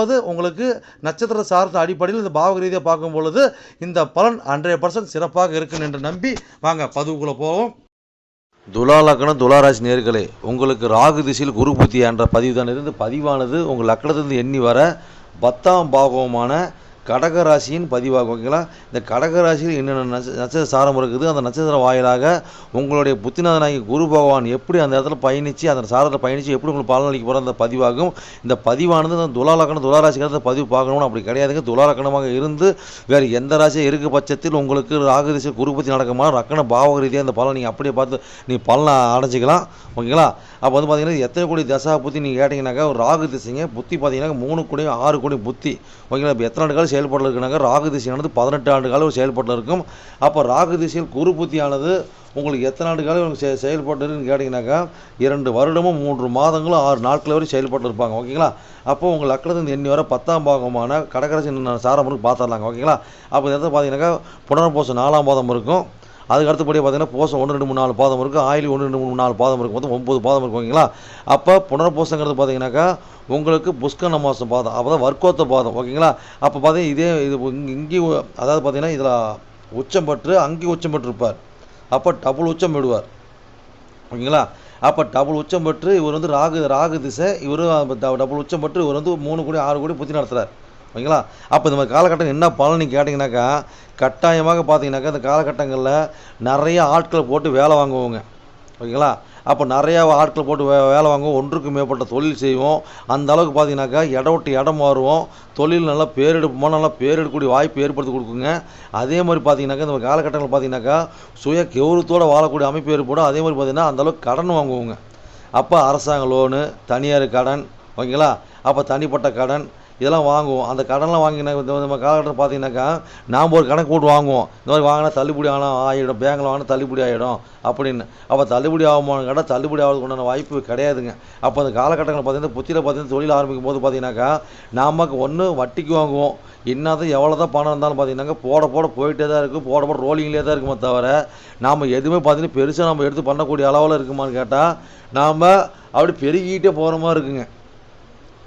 அதாவது உங்களுக்கு நட்சத்திர சார்ந்த அடிப்படையில் இந்த பாவக ரீதியாக பார்க்கும் பொழுது இந்த பலன் ஹண்ட்ரட் பர்சன்ட் சிறப்பாக இருக்கும் என்று நம்பி வாங்க பதிவுக்குள்ளே போவோம். துலா லக்னம் துலாராசி நேர்களே உங்களுக்கு ராகு திசையில் குரு புத்தி என்ற பதிவு தான் இருந்து பதிவானது உங்கள் லக்னத்திலிருந்து எண்ணி வர பத்தாம் பாகமான கடகராசியின் பதிவாகும் ஓகேங்களா? இந்த கடகராசியில் என்னென்ன நட்ச நட்சத்திர சாரம் இருக்குது அந்த நட்சத்திர வாயிலாக உங்களுடைய புத்திநாதனாகி குரு பகவான் எப்படி அந்த இடத்துல பயணித்து அந்த சாரத்தில் பயணித்து எப்படி உங்களுக்கு பலனளிக்க போகிற அந்த பதிவாகும். இந்த பதிவானது அந்த துலாலக்கணம் லக்னம் பதிவு பார்க்கணும்னு அப்படி கிடையாதுங்க. துலாலக்கணமாக இருந்து வேறு எந்த ராசியாக இருக்க பட்சத்தில் உங்களுக்கு ராகு திசை குரு நடக்குமா? ரக்கண பாவக ரீதியாக இந்த பலன் நீங்கள் அப்படியே பார்த்து நீ பலனை அடைஞ்சிக்கலாம் ஓகேங்களா? அப்போ வந்து பார்த்தீங்கன்னா எத்தனை கோடி தசா புத்தி நீங்கள் கேட்டிங்கனாக்கா ராகு திசைங்க புத்தி பார்த்தீங்கன்னா மூணு கோடி ஆறு கோடி புத்தி ஓகேங்களா? இப்போ எத்தனை நாட்கள் செயல்பாட்டில் இருக்குனாக்கா ராகு திசையானது பதினெட்டு ஆண்டு காலம் ஒரு செயல்பாட்டில் இருக்கும். அப்போ ராகு திசையில் குரு புத்தியானது உங்களுக்கு எத்தனை ஆண்டு காலம் உங்களுக்கு செ செயல்பாட்டு இருக்குன்னு கேட்டிங்கனாக்கா இரண்டு வருடமும் மூன்று மாதங்களும் ஆறு நாட்கள் வரை செயல்பட்டு இருப்பாங்க. ஓகேங்களா? அப்போ உங்கள் லக்னத்தின் எண்ணி வர பத்தாம் பாகமான கடகரசி சாரம் இருக்கு பார்த்துடலாங்க. ஓகேங்களா? அப்போ இந்த இடத்துல பார்த்தீங்கன்னாக்கா புனர்பூசம் நாலாம் பாதம் இருக்கும். அதுக்கு அடுத்தபடி பார்த்தீங்கன்னா போசம் ஒன்று ரெண்டு மூணு நாலு பாதம் இருக்குது ஆயில் ஒன்று ரெண்டு மூணு நாலு பாதம் இருக்குது மொத்தம் ஒம்பது பாதம் இருக்கும் ஓகேங்களா? அப்போ புனர்பூசங்கிறது பார்த்தீங்கன்னாக்கா உங்களுக்கு புஷ்கரண மாதம் பாதம் அப்போ தான் வர்க்கோத்த பாதம் ஓகேங்களா? அப்போ பார்த்தீங்கன்னா இதே இது இங்கே இங்கேயும் அதாவது பார்த்தீங்கன்னா இதில் உச்சம் பற்று அங்கேயும் உச்சம் பெற்றிருப்பார். அப்போ டபுள் உச்சம் விடுவார் ஓகேங்களா? அப்போ டபுள் உச்சம் பெற்று இவர் வந்து ராகு ராகு திசை இவர் டபுள் உச்சம் பெற்று இவர் வந்து மூணு கோடி ஆறு கோடி புத்தி நடத்துகிறார் ஓகேங்களா? அப்போ இந்த மாதிரி காலகட்டம் என்ன பலன் நீங்கள் கேட்டிங்கனாக்கா கட்டாயமாக பார்த்தீங்கன்னாக்கா இந்த காலகட்டங்களில் நிறைய ஆட்களை போட்டு வேலை வாங்குவோங்க. ஓகேங்களா? அப்போ நிறையா ஆட்கள் போட்டு வே வேலை வாங்குவோம். ஒன்றுக்கு மேற்பட்ட தொழில் செய்வோம். அந்த அளவுக்கு பார்த்தீங்கன்னாக்கா இடம் விட்டு இடம் மாறுவோம். தொழில் நல்லா பேரெடுப்போம் நல்லா பேரெடுக்கக்கூடிய வாய்ப்பு ஏற்படுத்தி கொடுக்குங்க. அதே மாதிரி பார்த்தீங்கன்னாக்கா இந்த காலகட்டங்களில் பார்த்தீங்கன்னாக்கா சுய கௌரவத்தோடு வாழக்கூடிய அமைப்பு ஏற்படும். அதே மாதிரி பார்த்தீங்கன்னா அந்தளவுக்கு கடன் வாங்குவோங்க. அப்போ அரசாங்க லோனு தனியார் கடன் ஓகேங்களா? அப்போ தனிப்பட்ட கடன் இதெல்லாம் வாங்குவோம். அந்த கடன்லாம் வாங்கினா நம்ம காலகட்டத்தில் பார்த்தீங்கன்னாக்கா நாம் ஒரு கணக்கு போட்டு வாங்குவோம். இந்த மாதிரி வாங்கினா தள்ளுபடி ஆனால் ஆகிடும் பேங்கில் வாங்கினா தள்ளுபடி ஆகிடும் அப்படின்னு. அப்போ தள்ளுபடி ஆகுமான்னு கேட்டால் தள்ளுபடி ஆகிறதுக்கு உண்டான வாய்ப்பு கிடையாதுங்க. அப்போ அந்த காலகட்டங்களில் பார்த்தீங்கன்னா புத்தியில் பார்த்தீங்கன்னா தொழில் ஆரம்பிக்கும் போது பார்த்தீங்கன்னாக்கா நமக்கு ஒன்று வட்டிக்கு வாங்குவோம். என்னதான் எவ்வளோ தான் பணம் இருந்தாலும் பார்த்தீங்கன்னாக்கா போட போட போயிட்டே தான் இருக்குது போட போட ரோலிங்லேயே தான் இருக்குமே தவிர நாம் எதுவுமே பார்த்தீங்கன்னா பெருசாக நம்ம எடுத்து பண்ணக்கூடிய அளவில் இருக்குமான்னு கேட்டால் நாம் அப்படி பெருகிட்டே போகிற மாதிரி இருக்குங்க.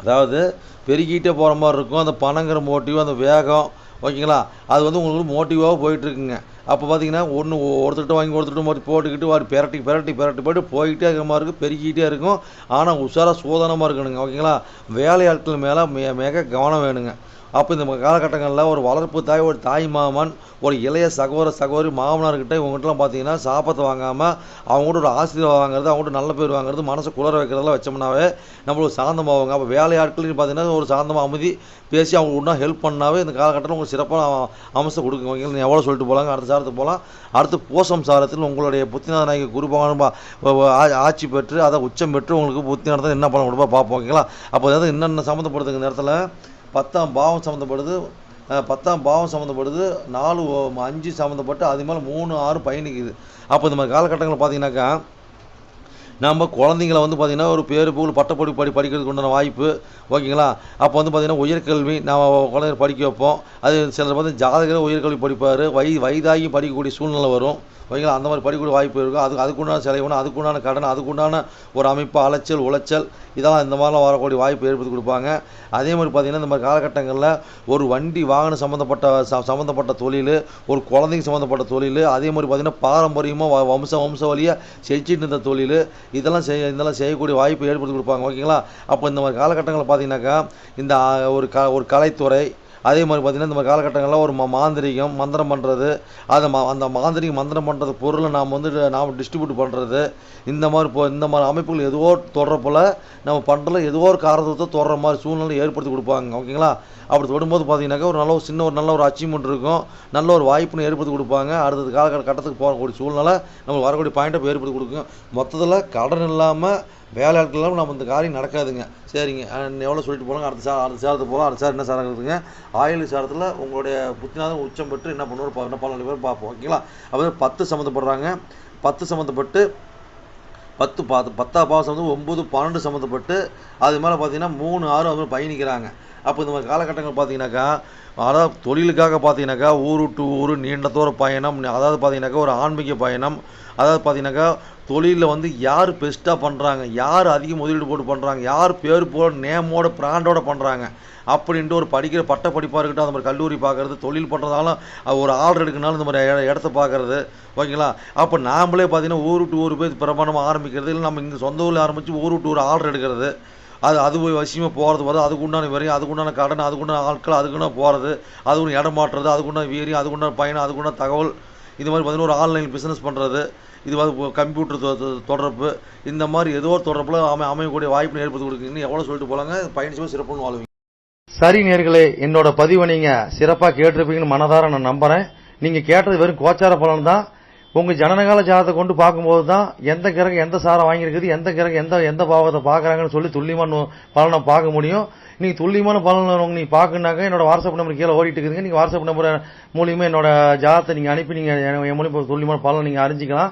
அதாவது பெருகிட்டே போகிற மாதிரி இருக்கும் அந்த பணங்கிற மோட்டிவ் அந்த வேகம் ஓகேங்களா? அது வந்து உங்களுக்கு மோட்டிவாக போயிட்டுருக்குங்க. அப்போ பார்த்தீங்கன்னா ஒன்று ஒருத்தர்கிட்ட வாங்கி ஒருத்தர்கிட்ட மாதிரி போட்டுக்கிட்டு வாடி பெரட்டி பெரட்டி பெரட்டி போய்ட்டு போய்கிட்டே இருக்கிற மாதிரி இருக்கும் பெருகிட்டே இருக்கும். ஆனால் உஷாராக சோதனமாக இருக்கணுங்க ஓகேங்களா? வேலையாட்கள் மேலே மிக மிக கவனம் வேணுங்க. அப்போ இந்த காலகட்டங்களில் ஒரு வளர்ப்பு தாய் ஒரு தாய் மாமன் ஒரு இளைய சகோதர சகோதரி மாமனார்கிட்ட இவங்ககிட்டலாம் பார்த்தீங்கன்னா சாப்பத்தை வாங்காமல் அவங்ககிட்ட ஒரு ஆசீர்வாதம் வாங்குறது அவங்ககிட்ட நல்ல பேர் வாங்குறது மனசை குளர வைக்கிறதெல்லாம் வச்சோம்னாவே நம்மளுக்கு சாந்தமாகுங்க அப்போ வேலையாட்களுக்கு பார்த்தீங்கன்னா ஒரு சாந்தமாக அமைதி பேசி அவங்க ஒன்றா ஹெல்ப் பண்ணாவே இந்த காலகட்டத்தில் உங்களுக்கு சிறப்பான அம்சம் கொடுக்குங்க ஓகேங்களா? எவ்வளோ சொல்லிட்டு போகலாங்க அடுத்த சாரத்துக்கு போகலாம் அடுத்து பூசம் சாரத்தில் உங்களுடைய புத்திநாதனாகி குரு பகவான் ஆட்சி பெற்று அதை உச்சம் பெற்று உங்களுக்கு புத்தி நடத்த என்ன பண்ண கொடுப்பா பார்ப்போம் ஓகேங்களா? அப்போ அதாவது என்னென்ன சம்மந்தப்படுத்துங்க இந்த இடத்துல பத்தாம் பாவம் சம்மந்தப்படுது பத்தாம் பாவம் சம்மந்தப்படுது நாலு அஞ்சு சம்மந்தப்பட்டு அது மேலே மூணு ஆறு பயணிக்குது. அப்போ இந்த மாதிரி காலகட்டங்களில் பார்த்தீங்கன்னாக்கா நம்ம குழந்தைங்கள வந்து பார்த்திங்கன்னா ஒரு பேர் புகழ் பட்டப்படி படி படிக்கிறதுக்கு உண்டான வாய்ப்பு. ஓகேங்களா? அப்போ வந்து பார்த்திங்கன்னா உயர்கல்வி நம்ம குழந்தைங்க படிக்க வைப்போம். அது சிலர் வந்து ஜாதகர் உயர்கல்வி படிப்பார். வய வயதாகி படிக்கக்கூடிய சூழ்நிலை வரும். ஓகேங்களா? அந்த மாதிரி படிக்கக்கூடிய வாய்ப்பு இருக்கும் அதுக்கு அதுக்குண்டான செலவுனா அதுக்குண்டான கடன் அதுக்குண்டான ஒரு அமைப்பு அலைச்சல் உளைச்சல் இதெல்லாம் இந்த மாதிரிலாம் வரக்கூடிய வாய்ப்பு ஏற்படுத்தி கொடுப்பாங்க. அதே மாதிரி பார்த்திங்கன்னா இந்த மாதிரி காலகட்டங்களில் ஒரு வண்டி வாகனம் சம்மந்தப்பட்ட ச சம்மந்தப்பட்ட தொழில் ஒரு குழந்தைங்க சம்மந்தப்பட்ட தொழில் அதே மாதிரி பார்த்திங்கன்னா பாரம்பரியமாக வம்ச வம்ச வழியாக செஞ்சுட்டு இருந்த தொழில் இதெல்லாம் செய்ய இதெல்லாம் செய்யக்கூடிய வாய்ப்பு ஏற்படுத்தி கொடுப்பாங்க. ஓகேங்களா? அப்போ இந்த மாதிரி காலகட்டங்களில் பார்த்தீங்கன்னாக்கா இந்த ஒரு க ஒரு கலைத்துறை அதே மாதிரி பார்த்திங்கன்னா இந்த மாதிரி காலகட்டங்களில் ஒரு மாந்திரிகம் மந்திரம் பண்ணுறது அதை மா அந்த மாந்திரிகம் மந்திரம் பண்ணுறது பொருளை நாம் வந்து நாம் டிஸ்ட்ரிபியூட் பண்ணுறது இந்த மாதிரி இப்போ இந்த மாதிரி அமைப்புகள் எதுவோ தொடரப்போல் நம்ம பண்ணுறதுல ஏதோ ஒரு காரணத்தை தொடர மாதிரி சூழ்நிலை ஏற்படுத்தி கொடுப்பாங்க. ஓகேங்களா? அப்படி தொடும்போது பார்த்தீங்கன்னாக்கா ஒரு நல்ல ஒரு சின்ன ஒரு நல்ல ஒரு அச்சீவ்மெண்ட் இருக்கும். நல்ல ஒரு வாய்ப்புன்னு ஏற்படுத்தி கொடுப்பாங்க. அடுத்தது காலகட்ட கட்டத்துக்கு போகக்கூடிய சூழ்நிலை நம்மளுக்கு வரக்கூடிய பாயிண்ட்டை ஏற்படுத்தி கொடுக்கும். மொத்தத்தில் கடன் இல்லாமல் வேலை ஆட்கள் நம்ம இந்த காரியம் நடக்காதுங்க. சரிங்க. எவ்வளோ சொல்லிட்டு போகலாம் அடுத்த சார் அடுத்த சாரத்தை போகலாம். அடுத்த சார் என்ன சார் இருக்குதுங்க ஆயுள் சாரத்தில் உங்களுடைய புத்தினாதான் உச்சம் பெற்று என்ன பண்ணுவோம் என்ன பண்ணலாம் பேர் பார்ப்போம். ஓகேங்களா? அப்போ பத்து சம்மந்தப்படுறாங்க. பத்து சம்மந்தப்பட்டு பத்து பாத்து பத்தா பாவம் சம்மந்தம் ஒம்பது பன்னெண்டு சம்மந்தப்பட்டு அது மேலே பார்த்தீங்கன்னா மூணு ஆறு அவங்க பயணிக்கிறாங்க. அப்போ இந்த மாதிரி காலகட்டங்கள் பார்த்தீங்கன்னாக்கா அதாவது தொழிலுக்காக பார்த்தீங்கன்னாக்கா ஊர் விட்டு ஊர் நீண்ட தூர பயணம் அதாவது பார்த்தீங்கன்னாக்கா ஒரு ஆன்மீக பயணம் அதாவது பார்த்தீங்கன்னாக்கா தொழிலில் வந்து யார் பெஸ்ட்டாக பண்ணுறாங்க யார் அதிக முதலீடு போட்டு பண்ணுறாங்க யார் பேர் போட நேமோட பிராண்டோட பண்ணுறாங்க அப்படின்ட்டு ஒரு படிக்கிற பட்ட படிப்பாக இருக்கட்டும் அந்த மாதிரி கல்லூரி பார்க்குறது தொழில் பண்ணுறதாலும் அது ஒரு ஆர்டர் எடுக்கனாலும் இந்த மாதிரி இடத்த பார்க்குறது ஓகேங்களா? அப்போ நாமளே பார்த்தீங்கன்னா ஊர் விட்டு ஊர் போய் பிரமாணமாக ஆரம்பிக்கிறது இல்லை நம்ம இங்கே சொந்த ஊரில் ஆரம்பித்து ஊர் விட்டு ஊர் ஆர்டர் எடுக்கிறது. அது அது போய் வசியமாக போகிறது வருது அதுக்கு உண்டான வரையும் அதுக்குண்டான கடன் அதுக்குண்டான ஆட்கள் அதுக்குண்டான போகிறது அதுக்கு இடம் மாற்றுறது அதுக்கு உண்டான வீரியம் அதுக்குண்டான பயணம் அதுக்குண்டான தகவல். இது மாதிரி பார்த்தீங்கன்னா ஒரு ஆன்லைன் பிஸ்னஸ் பண்ணுறது இது வந்து கம்ப்யூட்டர் தொ- தொ- தொடர்பு. இந்த மாதிரி ஏதோ ஒரு தொடர்பில் அமை அமையக்கூடிய வாய்ப்பு ஏற்படுத்தி கொடுக்குறீங்கன்னு எவ்வளோ சொல்லிட்டு போலாங்க. பயணிச்சுமே சிறப்புன்னு வாழ்வீங்க. சரி நேர்களே என்னோட பதிவை நீங்கள் சிறப்பாக கேட்டிருப்பீங்கன்னு மனதார நான் நம்புறேன். நீங்கள் கேட்டது வெறும் கோச்சார பலன் தான். உங்கள் ஜனனகால ஜாதத்தை கொண்டு பார்க்கும்போது தான் எந்த கிரகம் எந்த சாரம் வாங்கியிருக்குது எந்த கிரகம் எந்த எந்த பாவத்தை பார்க்குறாங்கன்னு சொல்லி துல்லியமான பலனை பார்க்க முடியும். நீங்கள் துல்லியமான பலன் நீங்கள் பார்க்கணுனாக்க என்னோட வாட்ஸ்அப் நம்பர் கீழே ஓடிட்டு இருக்குதுங்க. நீங்கள் வாட்ஸ்அப் நம்பர் மூலியமாக என்னோட ஜாதத்தை நீங்கள் அனுப்பி நீங்கள் என் மூலியமாக துல்லியமான பலனை நீங்கள் அறிஞ்சிக்கலாம்.